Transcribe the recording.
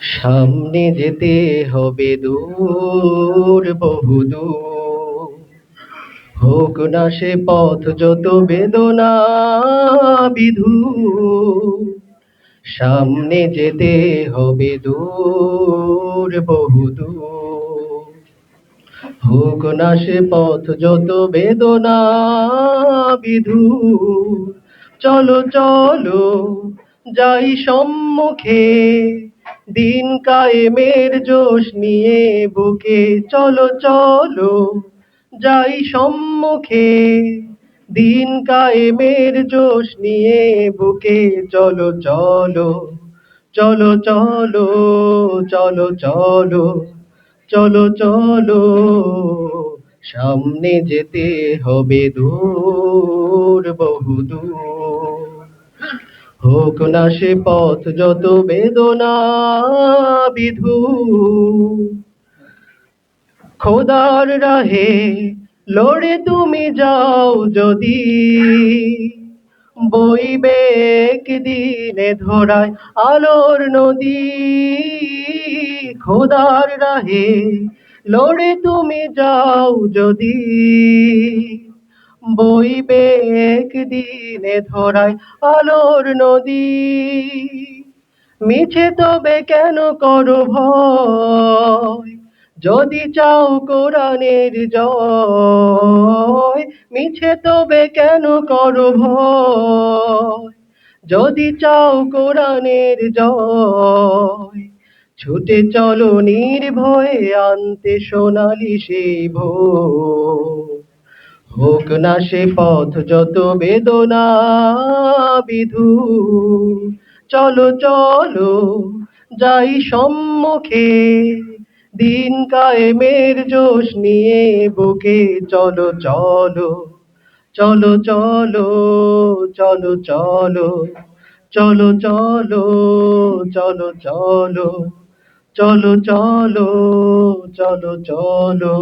সামনে যেতে হবে দূর বহুদূর হোক না সে পথ, যত বেদনা বিধু সামনে যেতে হবে দূর বহুদূর হোক না সে পথ, যত বেদনা বিধু চলো চলো, যাই সম্মুখে। দিন কায়েমের জোশ নিয়ে বুকে, চলো চলো, যাই সম্মুখে। দিন কায়েমের জোশ নিয়ে বুকে, চলো চলো চলো চলো চলো চলো চলো চলো, সামনে যেতে হবে দূর, বহুদূর। হোক না সে পথ যত বেদনা বিধু। খোদার রাহে লড়ে তুমি যাও যদি। বইবে দিনে ধরায় আলোর নদী। খোদার রাহে লড়ে তুমি যাও যদি। বইবে দিনে ধরায় আলোর নদী। মিছে তবে কেন করো ভয়? যদি চাও কোরআনের জয়, মিছে তবে কেন করো ভয়? যদি চাও কোরআনের জয়, ছুটে চলো নির্ভয়ে আনতে সোনালি সেই ভোর। হোক না সে পথ যত বেদনা বিধু চলো চলো যাই সম্মুখে দিন কায়েমের জোশ নিয়ে বুকে চলো চলো চলো চলো চলো চলো চলো চলো চলো চলো চলো চলো চলো চলো